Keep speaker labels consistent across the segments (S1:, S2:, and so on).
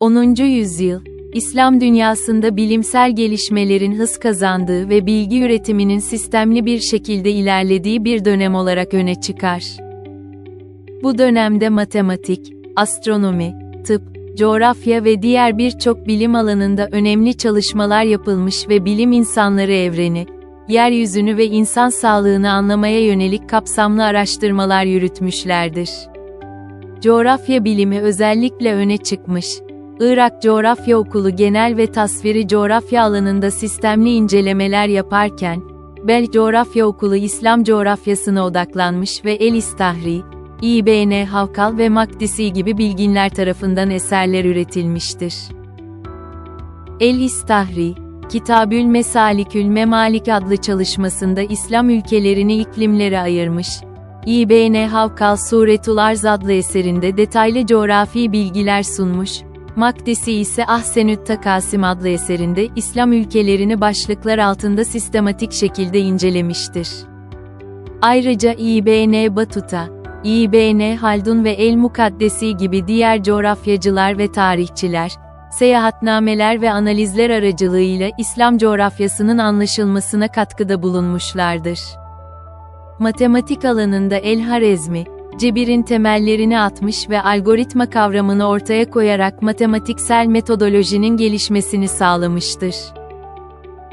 S1: 10. yüzyıl, İslam dünyasında bilimsel gelişmelerin hız kazandığı ve bilgi üretiminin sistemli bir şekilde ilerlediği bir dönem olarak öne çıkar. Bu dönemde matematik, astronomi, tıp, coğrafya ve diğer birçok bilim alanında önemli çalışmalar yapılmış ve bilim insanları evreni, yeryüzünü ve insan sağlığını anlamaya yönelik kapsamlı araştırmalar yürütmüşlerdir. Coğrafya bilimi özellikle öne çıkmış. Irak Coğrafya Okulu genel ve tasviri coğrafya alanında sistemli incelemeler yaparken, Bel Coğrafya Okulu İslam coğrafyasına odaklanmış ve El İstahri, İBN Havkal ve Makdisi gibi bilginler tarafından eserler üretilmiştir. El İstahri, Kitabül Mesalikül Memalik adlı çalışmasında İslam ülkelerini iklimlere ayırmış, İBN Havkal Suretul Arz adlı eserinde detaylı coğrafi bilgiler sunmuş, Makdisi ise Ahsenü't Takasim adlı eserinde İslam ülkelerini başlıklar altında sistematik şekilde incelemiştir. Ayrıca İBN Batuta, İBN Haldun ve El Mukaddesi gibi diğer coğrafyacılar ve tarihçiler, seyahatnameler ve analizler aracılığıyla İslam coğrafyasının anlaşılmasına katkıda bulunmuşlardır. Matematik alanında El-Harezmi, cebirin temellerini atmış ve algoritma kavramını ortaya koyarak matematiksel metodolojinin gelişmesini sağlamıştır.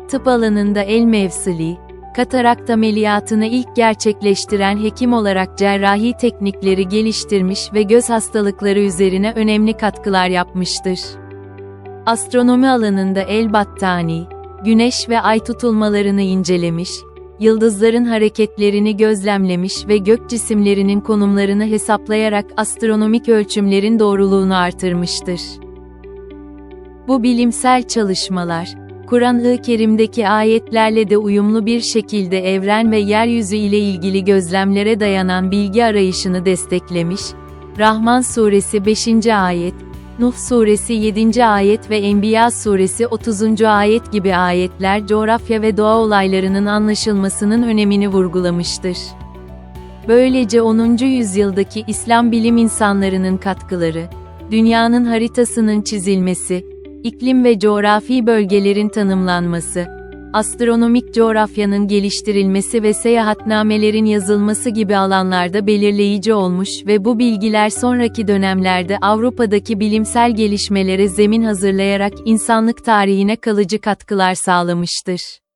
S1: Tıp alanında El-Mevsili, katarakt ameliyatını ilk gerçekleştiren hekim olarak cerrahi teknikleri geliştirmiş ve göz hastalıkları üzerine önemli katkılar yapmıştır. Astronomi alanında El-Battani, güneş ve ay tutulmalarını incelemiş, yıldızların hareketlerini gözlemlemiş ve gök cisimlerinin konumlarını hesaplayarak astronomik ölçümlerin doğruluğunu artırmıştır. Bu bilimsel çalışmalar, Kur'an-ı Kerim'deki ayetlerle de uyumlu bir şekilde evren ve yeryüzü ile ilgili gözlemlere dayanan bilgi arayışını desteklemiş, Rahman Suresi 5. ayet, Nuh Suresi 7. ayet ve Enbiya Suresi 30. ayet gibi ayetler coğrafya ve doğa olaylarının anlaşılmasının önemini vurgulamıştır. Böylece 10. yüzyıldaki İslam bilim insanlarının katkıları, dünyanın haritasının çizilmesi, iklim ve coğrafi bölgelerin tanımlanması, astronomik coğrafyanın geliştirilmesi ve seyahatnamelerin yazılması gibi alanlarda belirleyici olmuş ve bu bilgiler sonraki dönemlerde Avrupa'daki bilimsel gelişmelere zemin hazırlayarak insanlık tarihine kalıcı katkılar sağlamıştır.